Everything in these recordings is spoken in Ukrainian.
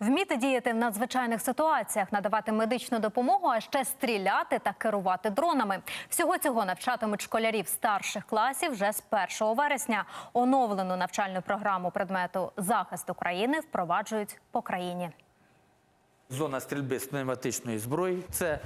Вміти діяти в надзвичайних ситуаціях, надавати медичну допомогу, а ще стріляти та керувати дронами. Всього цього навчатимуть школярів старших класів вже з 1 вересня. Оновлену навчальну програму предмету захист України впроваджують по країні. Зона стрільби з пневматичної зброї це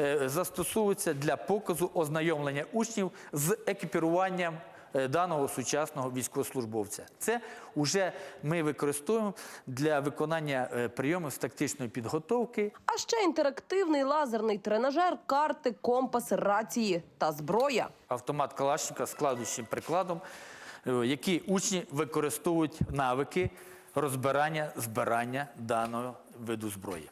е, застосовується для показу ознайомлення учнів з екіпіруванням даного сучасного військовослужбовця. Це вже ми використовуємо для виконання е, прийомів з тактичної підготовки. А ще інтерактивний лазерний тренажер, карти, компас, рації та зброя. Автомат Калашника з кладущим прикладом, е, які учні використовують навики розбирання, збирання даного виду зброї.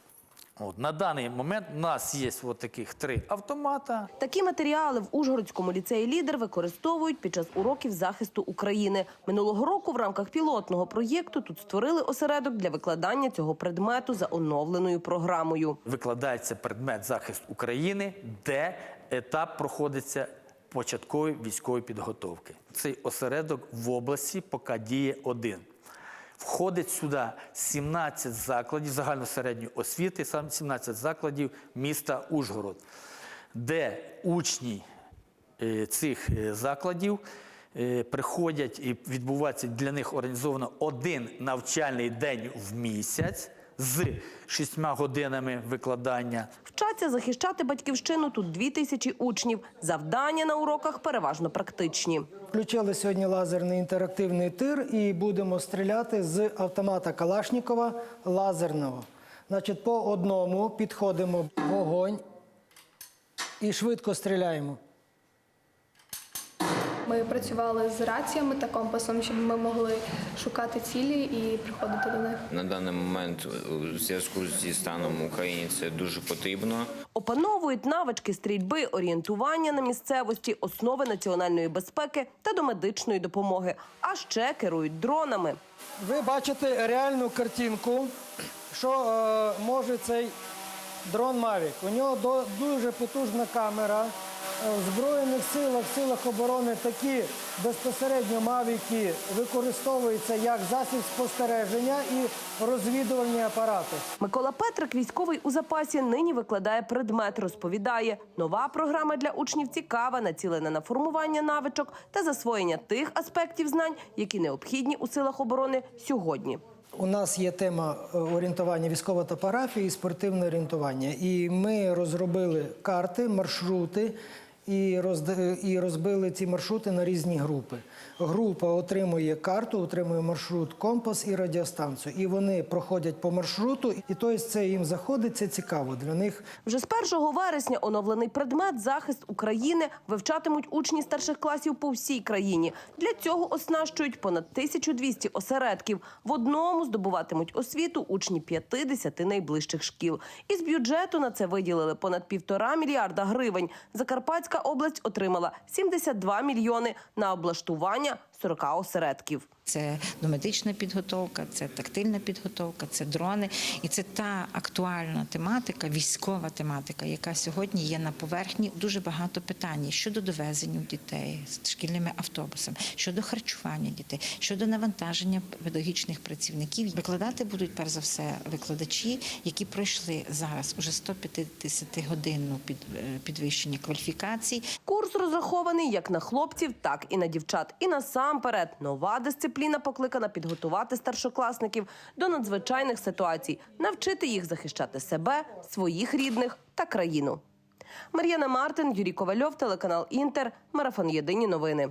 От, на даний момент у нас є от таких три автомата. Такі матеріали в Ужгородському ліцеї лідер використовують під час уроків захисту України. Минулого року в рамках пілотного проєкту тут створили осередок для викладання цього предмету за оновленою програмою. викладається предмет захист України, де етап проходиться початкової військової підготовки. Цей осередок в області поки діє один. Входить сюди 17 закладів загальносередньої освіти, сам 17 закладів міста Ужгород, де учні е, цих е, закладів е, приходять і відбувається для них організовано один навчальний день в місяць з шістьма годинами викладання. Вчаться захищати батьківщину тут дві тисячі учнів. Завдання на уроках переважно практичні. Включили сьогодні лазерний інтерактивний тир і будемо стріляти з автомата Калашнікова лазерного. Значить, по одному підходимо вогонь і швидко стріляємо. Ми працювали з раціями та компасом, щоб ми могли шукати цілі і приходити до них. На даний момент у зв'язку зі станом в Україні це дуже потрібно. Опановують навички стрільби, орієнтування на місцевості, основи національної безпеки та до медичної допомоги. А ще керують дронами. Ви бачите реальну картинку, що е, може цей дрон Mavic. У нього до- дуже потужна камера. В Збройних силах, силах оборони такі безпосередньо мавіки використовуються як засіб спостереження і розвідувальні апарати. Микола Петрик, військовий у запасі, нині викладає предмет. Розповідає, нова програма для учнів цікава, націлена на формування навичок та засвоєння тих аспектів знань, які необхідні у силах оборони сьогодні. У нас є тема е, орієнтування військова топографія і спортивне орієнтування. І ми розробили карти, маршрути і, і розбили ці маршрути на різні групи. Група отримує карту, отримує маршрут, компас і радіостанцію. І вони проходять по маршруту, і тобто це їм заходить, це цікаво для них. Вже з 1 вересня оновлений предмет захист України вивчатимуть учні старших класів по всій країні. Для цього оснащують понад 1200 осередків. В одному здобуватимуть освіту учні 50 найближчих шкіл. Із бюджету на це виділили понад півтора мільярда гривень. Закарпатська область отримала 72 мільйони на облаштування 40 осередків. Це домедична підготовка, це тактильна підготовка, це дрони. І це та актуальна тематика, військова тематика, яка сьогодні є на поверхні. Дуже багато питань щодо довезення дітей з шкільними автобусами, щодо харчування дітей, щодо навантаження педагогічних працівників. Викладати будуть перш за все викладачі, які пройшли зараз уже 150 годинну під, е, підвищення кваліфікацій. Курс розрахований як на хлопців, так і на дівчат. І насамперед нова дисципліна покликана підготувати старшокласників до надзвичайних ситуацій, навчити їх захищати себе, своїх рідних та країну. Мар'яна Мартин, Юрій Ковальов, телеканал Інтер, марафон Єдині новини.